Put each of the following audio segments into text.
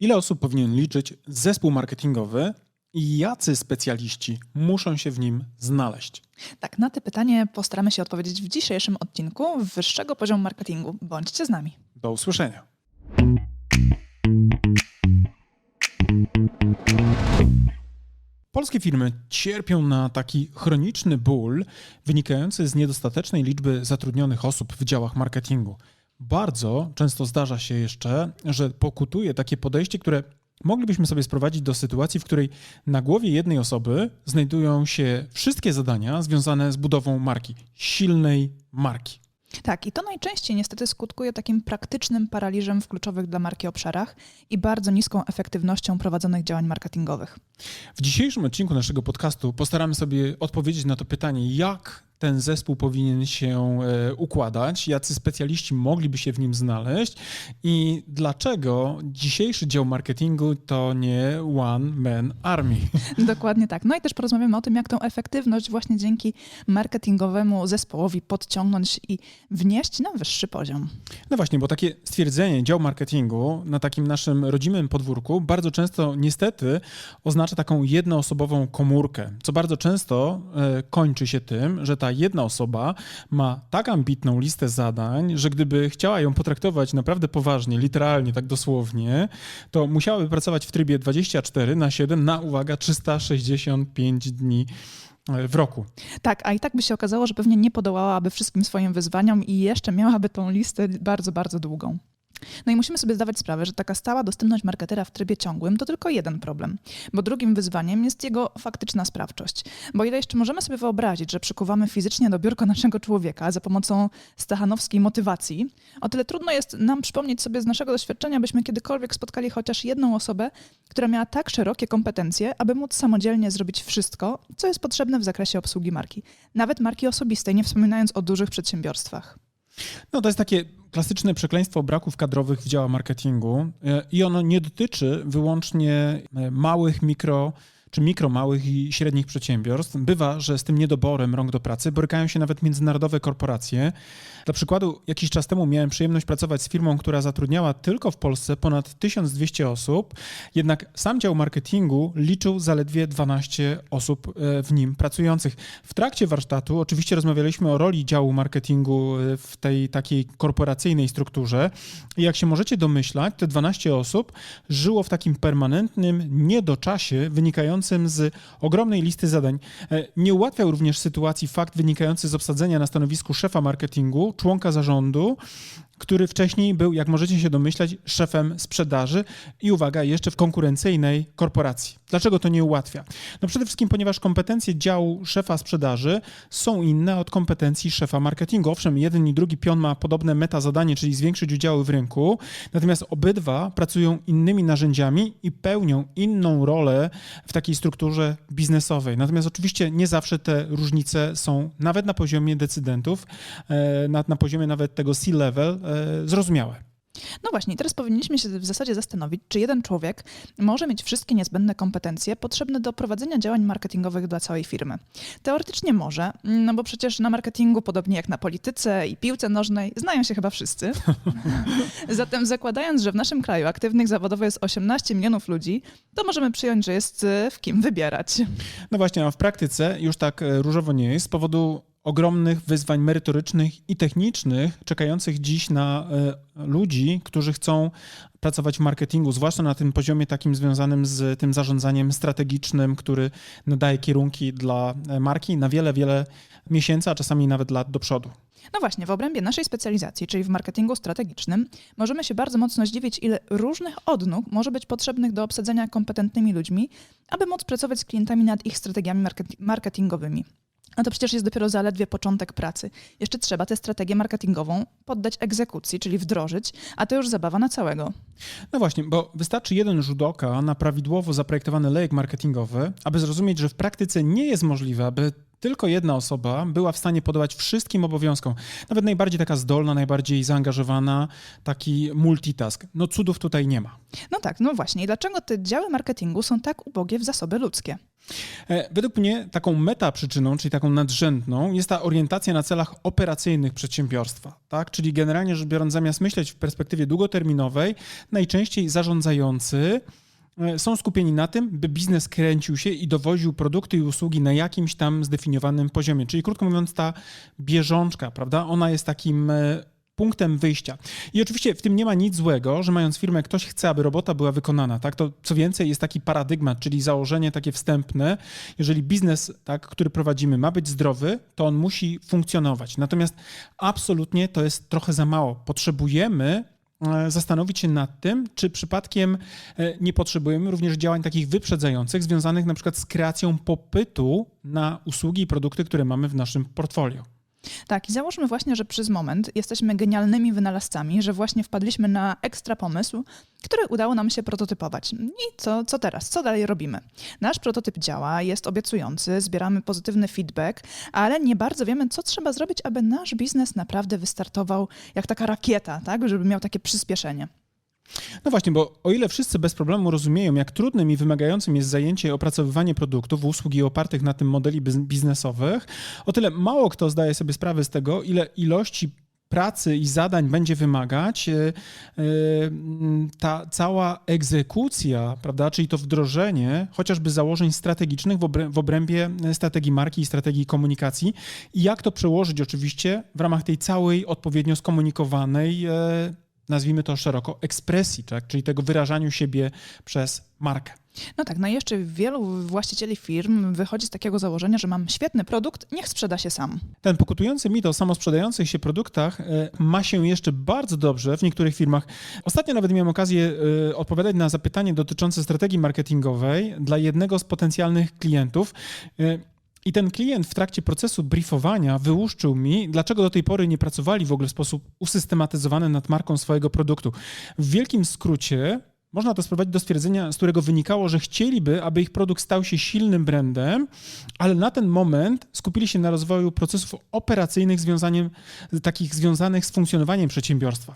Ile osób powinien liczyć zespół marketingowy i jacy specjaliści muszą się w nim znaleźć? Tak, na to pytanie postaramy się odpowiedzieć w dzisiejszym odcinku wyższego poziomu marketingu. Bądźcie z nami. Do usłyszenia. Polskie firmy cierpią na taki chroniczny ból wynikający z niedostatecznej liczby zatrudnionych osób w działach marketingu. Bardzo często zdarza się jeszcze, że pokutuje takie podejście, które moglibyśmy sobie sprowadzić do sytuacji, w której na głowie jednej osoby znajdują się wszystkie zadania związane z budową marki, silnej marki. Tak, i to najczęściej niestety skutkuje takim praktycznym paraliżem w kluczowych dla marki obszarach i bardzo niską efektywnością prowadzonych działań marketingowych. W dzisiejszym odcinku naszego podcastu postaramy sobie odpowiedzieć na to pytanie, jak ten zespół powinien się e, układać, jacy specjaliści mogliby się w nim znaleźć i dlaczego dzisiejszy dział marketingu to nie one man army. Dokładnie tak. No i też porozmawiamy o tym, jak tą efektywność właśnie dzięki marketingowemu zespołowi podciągnąć i wnieść na wyższy poziom. No właśnie, bo takie stwierdzenie dział marketingu na takim naszym rodzimym podwórku bardzo często niestety oznacza taką jednoosobową komórkę, co bardzo często e, kończy się tym, że ta jedna osoba ma tak ambitną listę zadań, że gdyby chciała ją potraktować naprawdę poważnie, literalnie, tak dosłownie, to musiałaby pracować w trybie 24 na 7 na, uwaga, 365 dni e, w roku. Tak, a i tak by się okazało, że pewnie nie podołałaby wszystkim swoim wyzwaniom i jeszcze miałaby tą listę bardzo, bardzo długą. No i musimy sobie zdawać sprawę, że taka stała dostępność marketera w trybie ciągłym to tylko jeden problem, bo drugim wyzwaniem jest jego faktyczna sprawczość. Bo ile jeszcze możemy sobie wyobrazić, że przykuwamy fizycznie do biurka naszego człowieka za pomocą stachanowskiej motywacji, o tyle trudno jest nam przypomnieć sobie z naszego doświadczenia, byśmy kiedykolwiek spotkali chociaż jedną osobę, która miała tak szerokie kompetencje, aby móc samodzielnie zrobić wszystko, co jest potrzebne w zakresie obsługi marki. Nawet marki osobistej, nie wspominając o dużych przedsiębiorstwach. No to jest takie klasyczne przekleństwo braków kadrowych w działach marketingu e, i ono nie dotyczy wyłącznie e, małych, mikro czy mikro, małych i średnich przedsiębiorstw. Bywa, że z tym niedoborem rąk do pracy borykają się nawet międzynarodowe korporacje. Dla przykładu, jakiś czas temu miałem przyjemność pracować z firmą, która zatrudniała tylko w Polsce ponad 1200 osób, jednak sam dział marketingu liczył zaledwie 12 osób e, w nim pracujących. W trakcie warsztatu oczywiście rozmawialiśmy o roli działu marketingu e, w tej takiej korporacyjnej strukturze i jak się możecie domyślać, te 12 osób żyło w takim permanentnym niedoczasie wynikającym z ogromnej listy zadań. E, nie ułatwiał również sytuacji fakt wynikający z obsadzenia na stanowisku szefa marketingu, członka zarządu, który wcześniej był, jak możecie się domyślać, szefem sprzedaży i uwaga, jeszcze w konkurencyjnej korporacji. Dlaczego to nie ułatwia? No przede wszystkim, ponieważ kompetencje działu szefa sprzedaży są inne od kompetencji szefa marketingu. Owszem, jeden i drugi pion ma podobne meta zadanie, czyli zwiększyć udziały w rynku, natomiast obydwa pracują innymi narzędziami i pełnią inną rolę w takiej strukturze biznesowej. Natomiast oczywiście nie zawsze te różnice są nawet na poziomie decydentów, e, na, na poziomie nawet tego C-level e, zrozumiałe. No właśnie, teraz powinniśmy się w zasadzie zastanowić, czy jeden człowiek może mieć wszystkie niezbędne kompetencje potrzebne do prowadzenia działań marketingowych dla całej firmy. Teoretycznie może, no bo przecież na marketingu, podobnie jak na polityce i piłce nożnej, znają się chyba wszyscy. Zatem zakładając, że w naszym kraju aktywnych zawodowo jest 18 milionów ludzi, to możemy przyjąć, że jest e, w kim wybierać. No właśnie, a w praktyce już tak e, różowo nie jest z powodu ogromnych wyzwań merytorycznych i technicznych czekających dziś na e, ludzi, którzy chcą pracować w marketingu, zwłaszcza na tym poziomie takim związanym z tym zarządzaniem strategicznym, który nadaje kierunki dla e, marki na wiele, wiele miesięcy, a czasami nawet lat do przodu. No właśnie, w obrębie naszej specjalizacji, czyli w marketingu strategicznym, możemy się bardzo mocno zdziwić, ile różnych odnóg może być potrzebnych do obsadzenia kompetentnymi ludźmi, aby móc pracować z klientami nad ich strategiami marketingowymi. No to przecież jest dopiero zaledwie początek pracy. Jeszcze trzeba tę strategię marketingową poddać egzekucji, czyli wdrożyć, a to już zabawa na całego. No właśnie, bo wystarczy jeden rzut oka na prawidłowo zaprojektowany lejek marketingowy, aby zrozumieć, że w praktyce nie jest możliwe, aby tylko jedna osoba była w stanie podołać wszystkim obowiązkom. Nawet najbardziej taka zdolna, najbardziej zaangażowana, taki multitask. No cudów tutaj nie ma. No tak, no właśnie. I dlaczego te działy marketingu są tak ubogie w zasoby ludzkie? E, Według mnie taką metaprzyczyną, czyli taką nadrzędną, jest ta orientacja na celach operacyjnych przedsiębiorstwa. Tak? Czyli generalnie rzecz biorąc, zamiast myśleć w perspektywie długoterminowej, najczęściej zarządzający są skupieni na tym, by biznes kręcił się i dowoził produkty i usługi na jakimś tam zdefiniowanym poziomie. Czyli krótko mówiąc, ta bieżączka, prawda? Ona jest takim e, punktem wyjścia. I oczywiście w tym nie ma nic złego, że mając firmę, ktoś chce, aby robota była wykonana. Tak? To co więcej jest taki paradygmat, czyli założenie takie wstępne. Jeżeli biznes, tak, który prowadzimy, ma być zdrowy, to on musi funkcjonować. Natomiast absolutnie to jest trochę za mało. Potrzebujemy e, zastanowić się nad tym, czy przypadkiem e, nie potrzebujemy również działań takich wyprzedzających, związanych na przykład z kreacją popytu na usługi i produkty, które mamy w naszym portfolio. Tak, i załóżmy właśnie, że przez moment jesteśmy genialnymi wynalazcami, że właśnie wpadliśmy na ekstra pomysł, który udało nam się prototypować. I co, co teraz? Co dalej robimy? Nasz prototyp działa, jest obiecujący, zbieramy pozytywny feedback, ale nie bardzo wiemy, co trzeba zrobić, aby nasz biznes naprawdę wystartował jak taka rakieta, tak? żeby miał takie przyspieszenie. No właśnie, bo o ile wszyscy bez problemu rozumieją, jak trudnym i wymagającym jest zajęcie i opracowywanie produktów, usług i opartych na tym modeli biz- biznesowych, o tyle mało kto zdaje sobie sprawę z tego, ile ilości pracy i zadań będzie wymagać e, e, ta cała egzekucja, prawda, czyli to wdrożenie chociażby założeń strategicznych w, obrę- w obrębie strategii marki i strategii komunikacji i jak to przełożyć oczywiście w ramach tej całej odpowiednio skomunikowanej e, nazwijmy to szeroko, ekspresji, tak? czyli tego wyrażaniu siebie przez markę. No tak, no i jeszcze wielu właścicieli firm wychodzi z takiego założenia, że mam świetny produkt, niech sprzeda się sam. Ten pokutujący mit o samosprzedających się produktach e, ma się jeszcze bardzo dobrze w niektórych firmach. Ostatnio nawet miałem okazję e, odpowiadać na zapytanie dotyczące strategii marketingowej dla jednego z potencjalnych klientów. I ten klient w trakcie procesu briefowania wyłuszczył mi, dlaczego do tej pory nie pracowali w ogóle w sposób usystematyzowany nad marką swojego produktu. W wielkim skrócie można to sprowadzić do stwierdzenia, z którego wynikało, że chcieliby, aby ich produkt stał się silnym brandem, ale na ten moment skupili się na rozwoju procesów operacyjnych związaniem, takich związanych z funkcjonowaniem przedsiębiorstwa.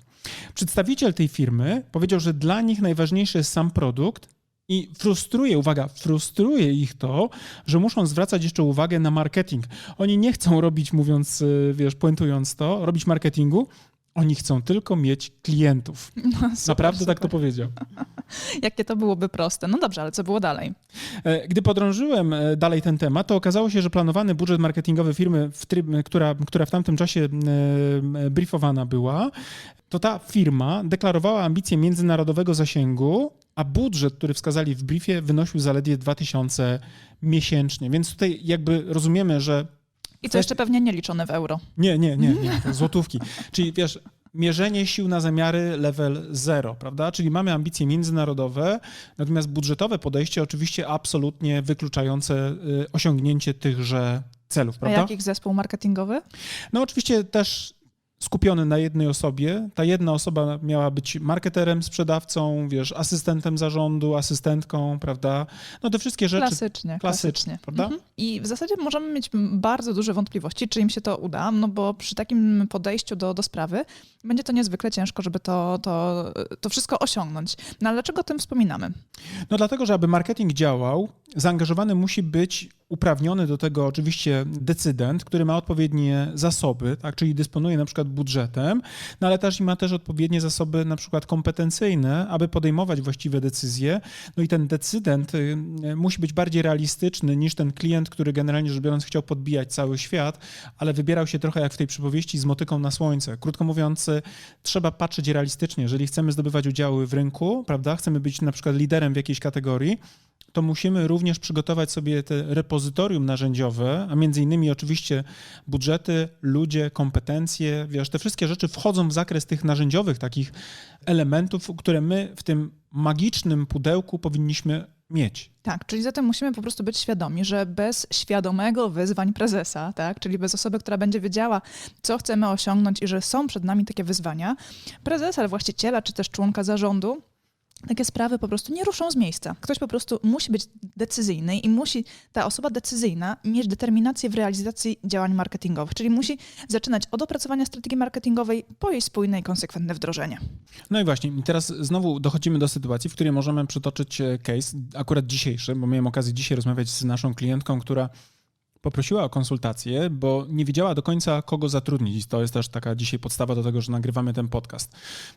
Przedstawiciel tej firmy powiedział, że dla nich najważniejszy jest sam produkt, i frustruje, uwaga, frustruje ich to, że muszą zwracać jeszcze uwagę na marketing. Oni nie chcą robić, mówiąc, y, wiesz, puentując to, robić marketingu, oni chcą tylko mieć klientów. No, super, Naprawdę super. tak to powiedział. Jakie to byłoby proste. No dobrze, ale co było dalej? E, Gdy podrążyłem e, dalej ten temat, to okazało się, że planowany budżet marketingowy firmy, w tryb, która, która w tamtym czasie e, briefowana była, to ta firma deklarowała ambicje międzynarodowego zasięgu, a budżet, który wskazali w briefie, wynosił zaledwie 2000 miesięcznie. Więc tutaj jakby rozumiemy, że I to jeszcze pewnie nie liczone w euro. nie, nie, nie, nie, złotówki. Czyli wiesz, mierzenie sił na zamiary level 0, prawda? Czyli mamy ambicje międzynarodowe, natomiast budżetowe podejście oczywiście absolutnie wykluczające y, osiągnięcie tychże celów, A prawda? jakich zespół marketingowy? No oczywiście też skupiony na jednej osobie. Ta jedna osoba miała być marketerem, sprzedawcą, wiesz, asystentem zarządu, asystentką, prawda? No te wszystkie rzeczy. Klasycznie. klasycznie, prawda? Mhm. I w zasadzie możemy mieć bardzo duże wątpliwości, czy im się to uda, no bo przy takim podejściu do, do sprawy będzie to niezwykle ciężko, żeby to, to, to wszystko osiągnąć. No ale dlaczego o tym wspominamy? No dlatego, że aby marketing działał, zaangażowany musi być uprawniony do tego oczywiście decydent, który ma odpowiednie zasoby, tak, czyli dysponuje na przykład budżetem, no ale też ma też odpowiednie zasoby na przykład kompetencyjne, aby podejmować właściwe decyzje. No i ten decydent y, y, musi być bardziej realistyczny niż ten klient, który generalnie rzecz biorąc chciał podbijać cały świat, ale wybierał się trochę jak w tej przypowieści z motyką na słońce. Krótko mówiąc, y, trzeba patrzeć realistycznie. Jeżeli chcemy zdobywać udziały w rynku, prawda, chcemy być na przykład liderem w jakiejś kategorii, to musimy również przygotować sobie te repozytorium narzędziowe, a między innymi oczywiście budżety, ludzie, kompetencje, wiesz, te wszystkie rzeczy wchodzą w zakres tych narzędziowych takich elementów, które my w tym magicznym pudełku powinniśmy mieć. Tak, czyli zatem musimy po prostu być świadomi, że bez świadomego wyzwań prezesa, tak, czyli bez osoby, która będzie wiedziała, co chcemy osiągnąć i że są przed nami takie wyzwania, prezesa, właściciela czy też członka zarządu takie sprawy po prostu nie ruszą z miejsca. Ktoś po prostu musi być decyzyjny i musi ta osoba decyzyjna mieć determinację w realizacji działań marketingowych, czyli musi zaczynać od opracowania strategii marketingowej po jej spójne i konsekwentne wdrożenie. No i właśnie, teraz znowu dochodzimy do sytuacji, w której możemy przytoczyć e, case, akurat dzisiejszy, bo miałem okazję dzisiaj rozmawiać z naszą klientką, która poprosiła o konsultację, bo nie wiedziała do końca, kogo zatrudnić. To jest też taka dzisiaj podstawa do tego, że nagrywamy ten podcast.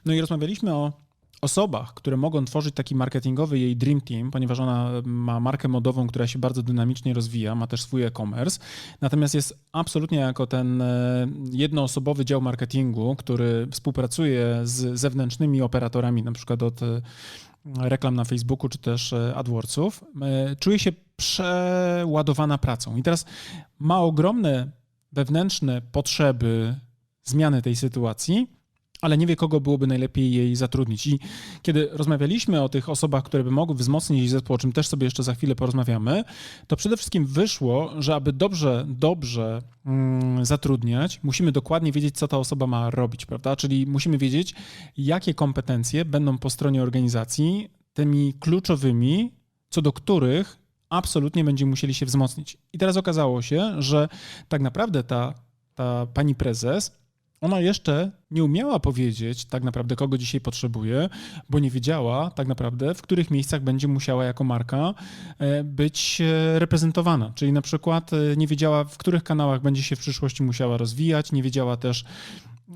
No i rozmawialiśmy o osobach, które mogą tworzyć taki marketingowy jej dream team, ponieważ ona ma markę modową, która się bardzo dynamicznie rozwija, ma też swój e-commerce, natomiast jest absolutnie jako ten e, jednoosobowy dział marketingu, który współpracuje z zewnętrznymi operatorami, na przykład od e, reklam na Facebooku czy też e, AdWordsów, czuje się przeładowana pracą. I teraz ma ogromne wewnętrzne potrzeby zmiany tej sytuacji, ale nie wie, kogo byłoby najlepiej jej zatrudnić. I kiedy rozmawialiśmy o tych osobach, które by mogły wzmocnić jej zespół, o czym też sobie jeszcze za chwilę porozmawiamy, to przede wszystkim wyszło, że aby dobrze, dobrze mm, zatrudniać, musimy dokładnie wiedzieć, co ta osoba ma robić, prawda? Czyli musimy wiedzieć, jakie kompetencje będą po stronie organizacji tymi kluczowymi, co do których absolutnie będziemy musieli się wzmocnić. I teraz okazało się, że tak naprawdę ta, ta pani prezes ona jeszcze nie umiała powiedzieć tak naprawdę, kogo dzisiaj potrzebuje, bo nie wiedziała tak naprawdę, w których miejscach będzie musiała jako marka e, być e, reprezentowana. Czyli na przykład e, nie wiedziała, w których kanałach będzie się w przyszłości musiała rozwijać, nie wiedziała też,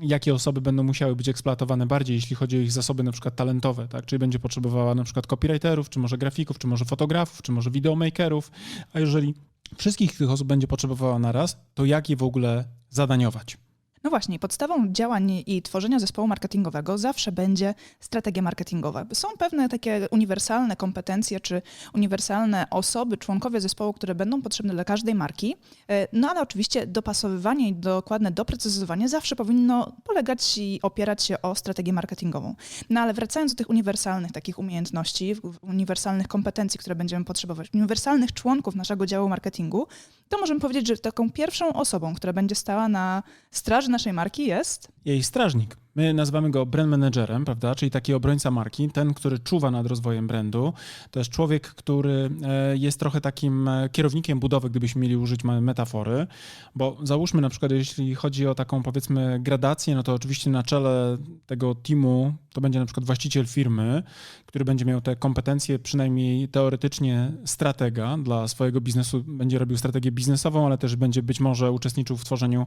jakie osoby będą musiały być eksploatowane bardziej, jeśli chodzi o ich zasoby na przykład talentowe, tak? Czyli będzie potrzebowała na przykład copywriterów, czy może grafików, czy może fotografów, czy może videomakerów, a jeżeli wszystkich tych osób będzie potrzebowała naraz, to jak je w ogóle zadaniować? No właśnie, podstawą działań i tworzenia zespołu marketingowego zawsze będzie strategia marketingowa. Są pewne takie uniwersalne kompetencje czy uniwersalne osoby, członkowie zespołu, które będą potrzebne dla każdej marki, e, no ale oczywiście dopasowywanie i dokładne doprecyzowanie zawsze powinno polegać i opierać się o strategię marketingową. No ale wracając do tych uniwersalnych takich umiejętności, uniwersalnych kompetencji, które będziemy potrzebować, uniwersalnych członków naszego działu marketingu, to możemy powiedzieć, że taką pierwszą osobą, która będzie stała na straży naszej marki jest? Jej strażnik. My nazywamy go brand managerem, prawda? Czyli taki obrońca marki, ten, który czuwa nad rozwojem brandu. To jest człowiek, który e, jest trochę takim e, kierownikiem budowy, gdybyśmy mieli użyć metafory, bo załóżmy na przykład, jeśli chodzi o taką powiedzmy gradację, no to oczywiście na czele tego teamu to będzie na przykład właściciel firmy, który będzie miał te kompetencje, przynajmniej teoretycznie stratega dla swojego biznesu, będzie robił strategię biznesową, ale też będzie być może uczestniczył w tworzeniu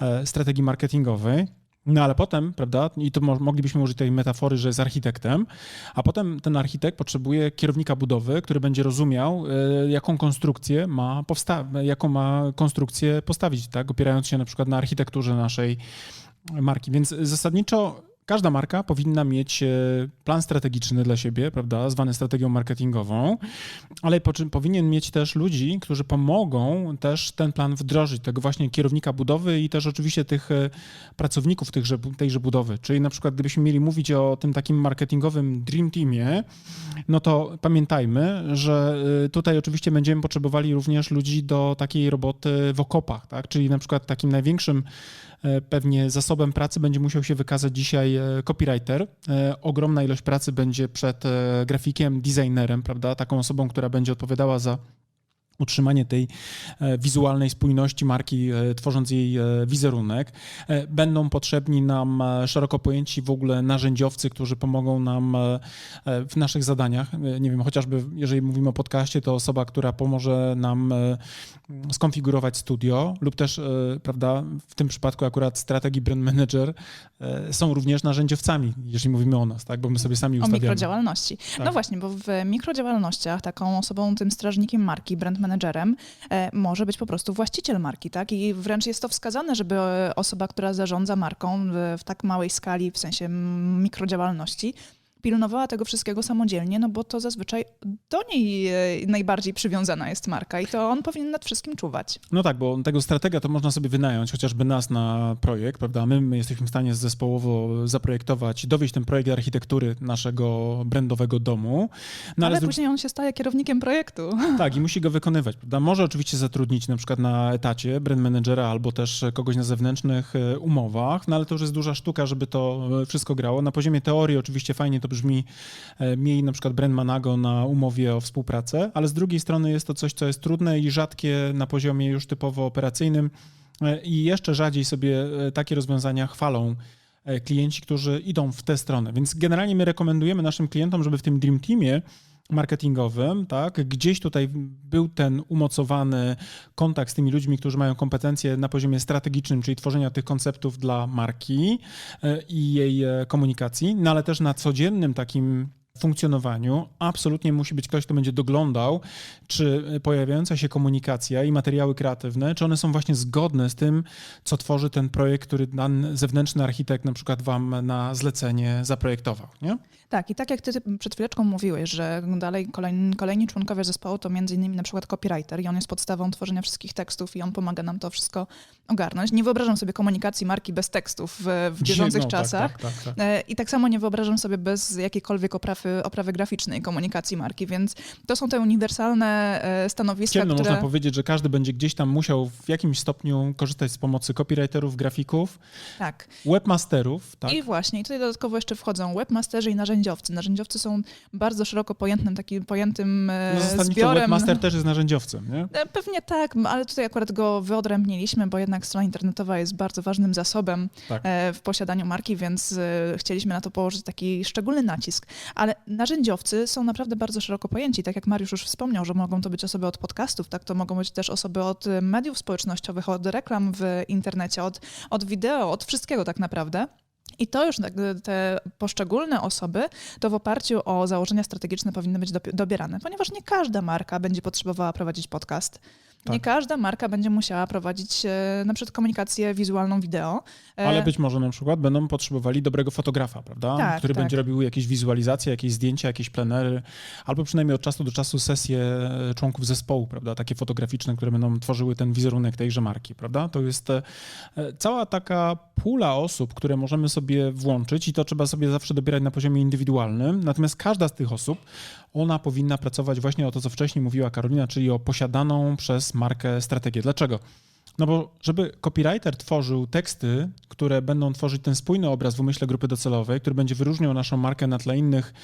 e, strategii marketingowej. No ale potem, prawda, i to moglibyśmy użyć tej metafory, że jest architektem, a potem ten architekt potrzebuje kierownika budowy, który będzie rozumiał, e, jaką konstrukcję ma powsta- jaką ma konstrukcję postawić, tak, opierając się na przykład na architekturze naszej marki. Więc zasadniczo Każda marka powinna mieć e, plan strategiczny dla siebie, prawda, zwany strategią marketingową, ale po czym powinien mieć też ludzi, którzy pomogą też ten plan wdrożyć, tego właśnie kierownika budowy i też oczywiście tych e, pracowników tychże, tejże budowy. Czyli na przykład gdybyśmy mieli mówić o tym takim marketingowym dream teamie, no to pamiętajmy, że e, tutaj oczywiście będziemy potrzebowali również ludzi do takiej roboty w okopach, tak? czyli na przykład takim największym pewnie zasobem pracy będzie musiał się wykazać dzisiaj e, copywriter. E, ogromna ilość pracy będzie przed grafikiem, designerem, prawda? Taką osobą, która będzie odpowiadała za utrzymanie tej e, wizualnej spójności marki, e, tworząc jej e, wizerunek. Będą potrzebni nam szeroko pojęci w ogóle narzędziowcy, którzy pomogą nam w naszych zadaniach. Nie wiem, chociażby jeżeli mówimy o podcaście, to osoba, która pomoże nam skonfigurować studio lub też, prawda, w tym przypadku akurat strategii brand manager są również narzędziowcami, jeżeli mówimy o nas, tak, bo my sobie sami ustawiamy. O mikrodziałalności. No tak. No właśnie, bo w mikrodziałalnościach taką osobą, tym strażnikiem marki, brand manager menedżerem e, może być po prostu właściciel marki, tak? I wręcz jest to wskazane, żeby osoba, która zarządza marką w tak małej skali, w sensie mikrodziałalności, pilnowała tego wszystkiego samodzielnie, no bo to zazwyczaj do niej e, najbardziej przywiązana jest marka i to on powinien nad wszystkim czuwać. No tak, bo tego stratega to można sobie wynająć, chociażby nas na projekt, prawda? My, my jesteśmy w stanie zespołowo zaprojektować, dowieść ten projekt architektury naszego brandowego domu. No, ale, ale później on się staje kierownikiem projektu. Tak, i musi go wykonywać, prawda? Może oczywiście zatrudnić na przykład na etacie brand managera albo też kogoś na zewnętrznych e, umowach, no ale to już jest duża sztuka, żeby to e, wszystko grało. Na poziomie teorii oczywiście fajnie to brzmi, e, mieli na przykład Brand Manago na umowie o współpracę, ale z drugiej strony jest to coś, co jest trudne i rzadkie na poziomie już typowo operacyjnym e, i jeszcze rzadziej sobie e, takie rozwiązania chwalą klienci, którzy idą w tę stronę. Więc generalnie my rekomendujemy naszym klientom, żeby w tym Dream Teamie marketingowym, tak, gdzieś tutaj był ten umocowany kontakt z tymi ludźmi, którzy mają kompetencje na poziomie strategicznym, czyli tworzenia tych konceptów dla marki e, i jej e, komunikacji, no ale też na codziennym takim funkcjonowaniu absolutnie musi być ktoś, kto będzie doglądał, czy pojawiająca się komunikacja i materiały kreatywne, czy one są właśnie zgodne z tym, co tworzy ten projekt, który dany zewnętrzny architekt na przykład wam na zlecenie zaprojektował, nie? Tak, i tak jak ty przed chwileczką mówiłeś, że dalej kolejni, kolejni członkowie zespołu to między innymi na przykład copywriter i on jest podstawą tworzenia wszystkich tekstów i on pomaga nam to wszystko ogarnąć. Nie wyobrażam sobie komunikacji marki bez tekstów w, w bieżących No, tak, czasach. Tak, tak, tak. E, I tak samo nie wyobrażam sobie bez jakiejkolwiek oprawy, oprawy graficznej komunikacji marki, więc to są te uniwersalne e, stanowiska, Ciemno które... można powiedzieć, że każdy będzie gdzieś tam musiał w jakimś stopniu korzystać z pomocy copywriterów, grafików, Tak. webmasterów, tak? I właśnie, i tutaj dodatkowo jeszcze wchodzą webmasterzy i narzędziowcy. Narzędziowcy są bardzo szeroko pojętym, takim pojętym e, No zbiorem... webmaster też jest narzędziowcem, nie? E, Pewnie tak, ale tutaj akurat go wyodrębniliśmy, bo jednak strona internetowa jest bardzo ważnym zasobem Tak. w posiadaniu marki, więc chcieliśmy na to położyć taki szczególny nacisk. Ale narzędziowcy są naprawdę bardzo szeroko pojęci. Tak jak Mariusz już wspomniał, że mogą to być osoby od podcastów, tak to mogą być też osoby od e, mediów społecznościowych, od reklam w internecie, od, od wideo, od wszystkiego tak naprawdę. I to już tak, te poszczególne osoby to w oparciu o założenia strategiczne powinny być dobierane, ponieważ nie każda marka będzie potrzebowała prowadzić podcast. Nie Tak. każda marka będzie musiała prowadzić e, na przykład komunikację wizualną wideo. E, Ale być może na przykład będą potrzebowali dobrego fotografa, prawda? Tak, Który tak. będzie robił jakieś wizualizacje, jakieś zdjęcia, jakieś plenery, albo przynajmniej od czasu do czasu sesje e, członków zespołu, prawda? Takie fotograficzne, które będą tworzyły ten wizerunek tejże marki, prawda? To jest cała taka pula osób, które możemy sobie włączyć i to trzeba sobie zawsze dobierać na poziomie indywidualnym. Natomiast każda z tych osób, ona powinna pracować właśnie o to, co wcześniej mówiła Karolina, czyli o posiadaną przez markę strategię. Dlaczego? No bo żeby copywriter tworzył teksty, które będą tworzyć ten spójny obraz w umyśle grupy docelowej, który będzie wyróżniał naszą markę na tle innych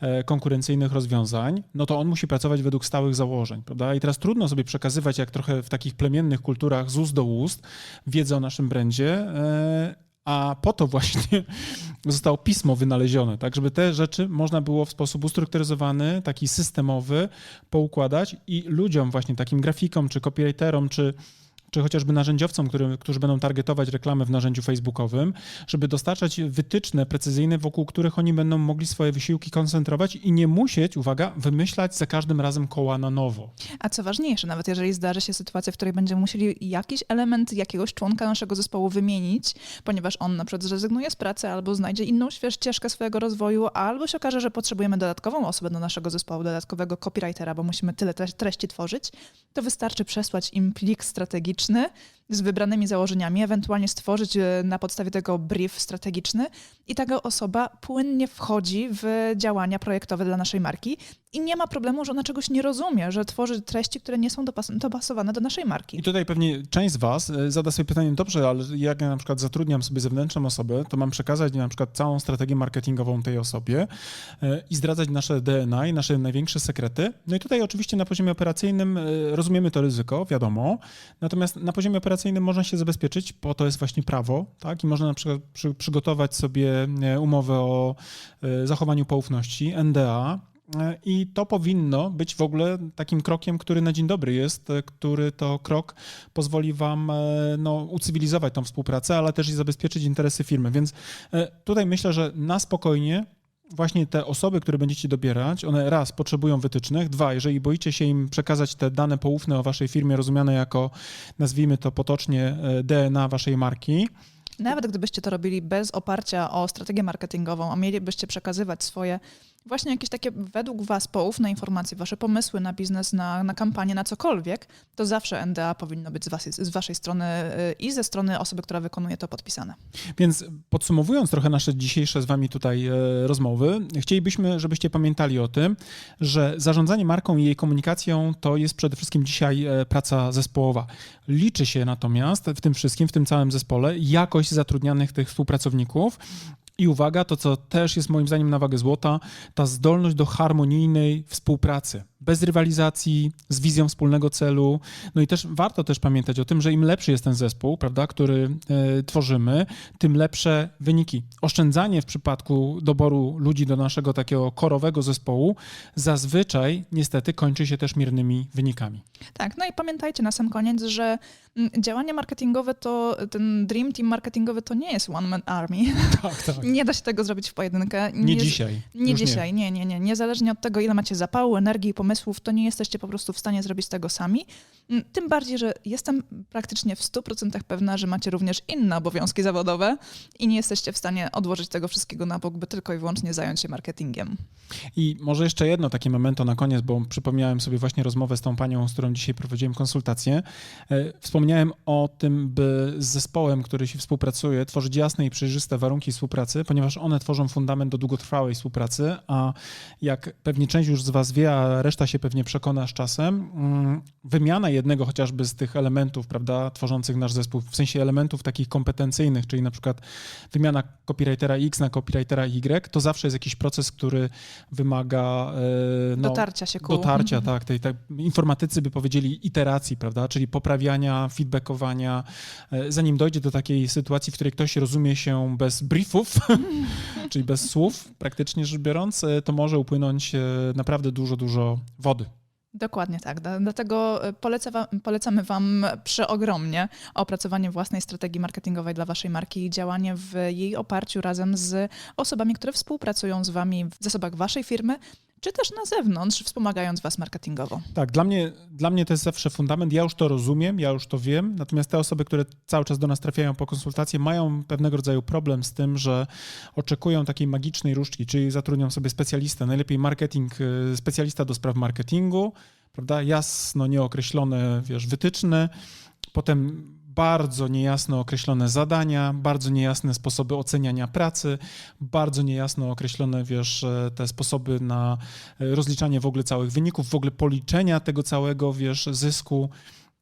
e, konkurencyjnych rozwiązań, no to on musi pracować według stałych założeń, prawda? I teraz trudno sobie przekazywać, jak trochę w takich plemiennych kulturach z ust do ust, wiedzę o naszym brandzie, e, a po to właśnie zostało pismo wynalezione, tak, żeby te rzeczy można było w sposób ustrukturyzowany, taki systemowy poukładać i ludziom właśnie takim grafikom, czy copywriterom, czy czy chociażby narzędziowcom, który, którzy będą targetować reklamę w narzędziu facebookowym, żeby dostarczać wytyczne precyzyjne, wokół których oni będą mogli swoje wysiłki koncentrować i nie musieć, uwaga, wymyślać za każdym razem koła na nowo. A co ważniejsze, nawet jeżeli zdarzy się sytuacja, w której będziemy musieli jakiś element jakiegoś członka naszego zespołu wymienić, ponieważ on na przykład zrezygnuje z pracy albo znajdzie inną ścieżkę swojego rozwoju, albo się okaże, że potrzebujemy dodatkową osobę do naszego zespołu, dodatkowego copywritera, bo musimy tyle tre- treści tworzyć, to wystarczy przesłać im plik strategiczny techniczny, z wybranymi założeniami, ewentualnie stworzyć e, na podstawie tego brief strategiczny i taka osoba płynnie wchodzi w działania projektowe dla naszej marki i nie ma problemu, że ona czegoś nie rozumie, że tworzy treści, które nie są dopas- dopasowane do naszej marki. I tutaj pewnie część z Was e, zada sobie pytanie, dobrze, ale jak ja na przykład zatrudniam sobie zewnętrzną osobę, to mam przekazać na przykład całą strategię marketingową tej osobie e, i zdradzać nasze DNA i nasze największe sekrety. No i tutaj oczywiście na poziomie operacyjnym rozumiemy to ryzyko, wiadomo, natomiast na poziomie operacyjnym można się zabezpieczyć, bo to jest właśnie prawo, tak? I można na przykład przy, przygotować sobie e, umowę o e, zachowaniu poufności, NDA, E, I to powinno być w ogóle takim krokiem, który na dzień dobry jest, który to krok pozwoli Wam no, ucywilizować tą współpracę, ale też i zabezpieczyć interesy firmy. Więc tutaj myślę, że na spokojnie właśnie te osoby, które będziecie dobierać, one raz potrzebują wytycznych, dwa, jeżeli boicie się im przekazać te dane poufne o Waszej firmie, rozumiane jako, nazwijmy to potocznie, e, DNA Waszej marki, Nawet gdybyście to robili bez oparcia o strategię marketingową, a mielibyście przekazywać swoje właśnie jakieś takie według Was poufne informacje, Wasze pomysły na biznes, na, na kampanię, na cokolwiek, to zawsze NDA powinno być z, was, z Waszej strony y, i ze strony osoby, która wykonuje to podpisane. Więc podsumowując trochę nasze dzisiejsze z Wami tutaj e, rozmowy, chcielibyśmy, żebyście pamiętali o tym, że zarządzanie marką i jej komunikacją to jest przede wszystkim dzisiaj e, praca zespołowa. Liczy się natomiast w tym wszystkim, w tym całym zespole, jakość zatrudnianych tych współpracowników I uwaga, to co też jest moim zdaniem na wagę złota, ta zdolność do harmonijnej współpracy, bez rywalizacji, z wizją wspólnego celu. No i też warto też pamiętać o tym, że im lepszy jest ten zespół, prawda, który e, tworzymy, tym lepsze wyniki. Oszczędzanie w przypadku doboru ludzi do naszego takiego korowego zespołu zazwyczaj niestety kończy się też miernymi wynikami. Tak, no i pamiętajcie na sam koniec, że mm, działanie marketingowe to, ten Dream Team marketingowy to nie jest one man army. Tak, tak. Nie da się tego zrobić w pojedynkę. Nie dzisiaj. Nie Już dzisiaj, nie. nie, nie, Niezależnie od tego, ile macie zapału, energii i pomysłów, to nie jesteście po prostu w stanie zrobić tego sami. Mm, Tym bardziej, że jestem praktycznie w 100% pewna, że macie również inne obowiązki zawodowe i nie jesteście w stanie odłożyć tego wszystkiego na bok, by tylko i wyłącznie zająć się marketingiem. I może jeszcze jedno takie momento na koniec, bo przypomniałem sobie właśnie rozmowę z tą panią, z którą dzisiaj prowadziłem konsultację. E, Wspomniałem o tym, by z zespołem, który się współpracuje, tworzyć jasne i przejrzyste warunki współpracy, ponieważ one tworzą fundament do długotrwałej współpracy, a jak pewnie część już z Was wie, a reszta się pewnie przekona z czasem, mm, wymiana jednego chociażby z tych elementów, prawda, tworzących nasz zespół, w sensie elementów takich kompetencyjnych, czyli na przykład wymiana copywritera X na copywritera Y, to zawsze jest jakiś proces, który wymaga e, no, Dotarcia się ku... dotarcia, Mhm. tak, tej, tej, informatycy by powiedzieli iteracji, prawda, czyli poprawiania, feedbackowania, e, zanim dojdzie do takiej sytuacji, w której ktoś rozumie się bez briefów, czyli bez słów, praktycznie rzecz biorąc, e, to może upłynąć naprawdę dużo, dużo wody. Dokładnie tak. Dla- Dlatego e, polecamy Wam przeogromnie opracowanie własnej strategii marketingowej dla Waszej marki i działanie w jej oparciu razem z osobami, które współpracują z Wami w zasobach Waszej firmy, czy też na zewnątrz, wspomagając Was marketingowo. Tak, dla mnie, dla mnie to jest zawsze fundament. Ja już to rozumiem, ja już to wiem. Natomiast te osoby, które cały czas do nas trafiają po konsultacje, mają pewnego rodzaju problem z tym, że oczekują takiej magicznej różdżki, czyli zatrudnią sobie specjalistę, najlepiej marketing, y, specjalista do spraw marketingu, prawda? Jasno nieokreślone, wiesz, wytyczne, potem bardzo niejasno określone zadania, bardzo niejasne sposoby oceniania pracy, bardzo niejasno określone, wiesz, e, te sposoby na e, rozliczanie w ogóle całych wyników, w ogóle policzenia tego całego, wiesz, zysku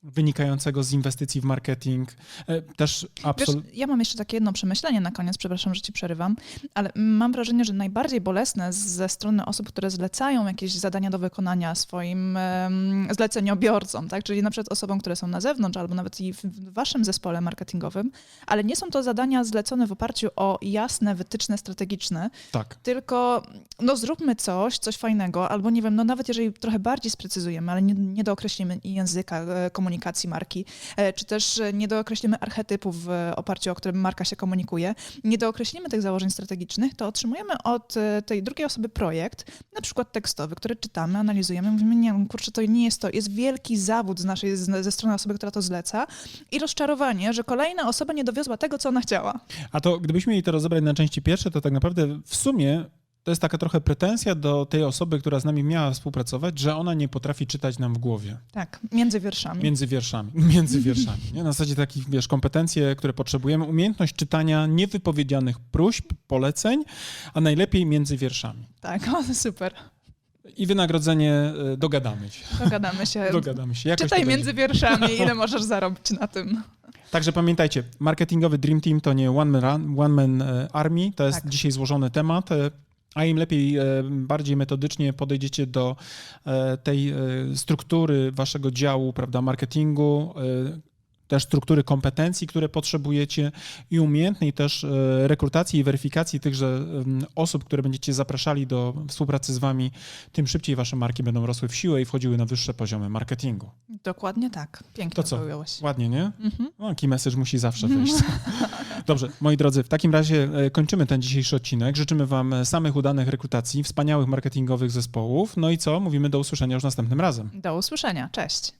wynikającego z inwestycji w marketing. E, Też absolutnie. ja mam jeszcze takie jedno przemyślenie na koniec, przepraszam, że ci przerywam, ale mam wrażenie, że najbardziej bolesne ze strony osób, które zlecają jakieś zadania do wykonania swoim em, zleceniobiorcom, tak? czyli na przykład osobom, które są na zewnątrz albo nawet i w waszym zespole marketingowym, ale nie są to zadania zlecone w oparciu o jasne wytyczne strategiczne, Tak. tylko no zróbmy coś, coś fajnego, albo nie wiem, no nawet jeżeli trochę bardziej sprecyzujemy, ale nie, nie dookreślimy języka e, komunikacji marki, e, czy też e, nie dookreślimy archetypów w e, oparciu o którym marka się komunikuje, nie dookreślimy tych założeń strategicznych, to otrzymujemy od tej drugiej osoby projekt, na przykład tekstowy, który czytamy, analizujemy, mówimy, nie, no kurczę, to nie jest to, jest wielki zawód z naszej, ze strony osoby, która to zleca. I rozczarowanie, że kolejna osoba nie dowiozła tego, co ona chciała. A to gdybyśmy mieli to rozebrać na części pierwsze, to tak naprawdę w sumie to jest taka trochę pretensja do tej osoby, która z nami miała współpracować, że ona nie potrafi czytać nam w głowie. Tak, między wierszami. Między wierszami. Między wierszami. Nie? Na zasadzie takich, wiesz, kompetencje, które potrzebujemy. Umiejętność czytania niewypowiedzianych próśb, poleceń, a najlepiej między wierszami. Tak, o, super. I wynagrodzenie y, dogadamy się. Dogadamy się. Dogadamy się. Jakoś Czytaj między wierszami, ile możesz zarobić na tym. Także pamiętajcie, marketingowy Dream Team to nie one man, one man e, army, to jest Tak. dzisiaj złożony temat. A im lepiej, e, bardziej metodycznie podejdziecie do e, tej e, struktury waszego działu, prawda, marketingu, też struktury kompetencji, które potrzebujecie i umiejętnej też rekrutacji i weryfikacji tychże osób, które będziecie zapraszali do współpracy z wami, tym szybciej wasze marki będą rosły w siłę i wchodziły na wyższe poziomy marketingu. Dokładnie tak. Pięknie To co? Ładnie, nie? Mhm. No, key message musi zawsze wyjść. Dobrze, moi drodzy, w takim razie e, kończymy ten dzisiejszy odcinek. Życzymy Wam e, samych udanych rekrutacji, wspaniałych marketingowych zespołów. No i co? Mówimy do usłyszenia już następnym razem. Do usłyszenia. Cześć.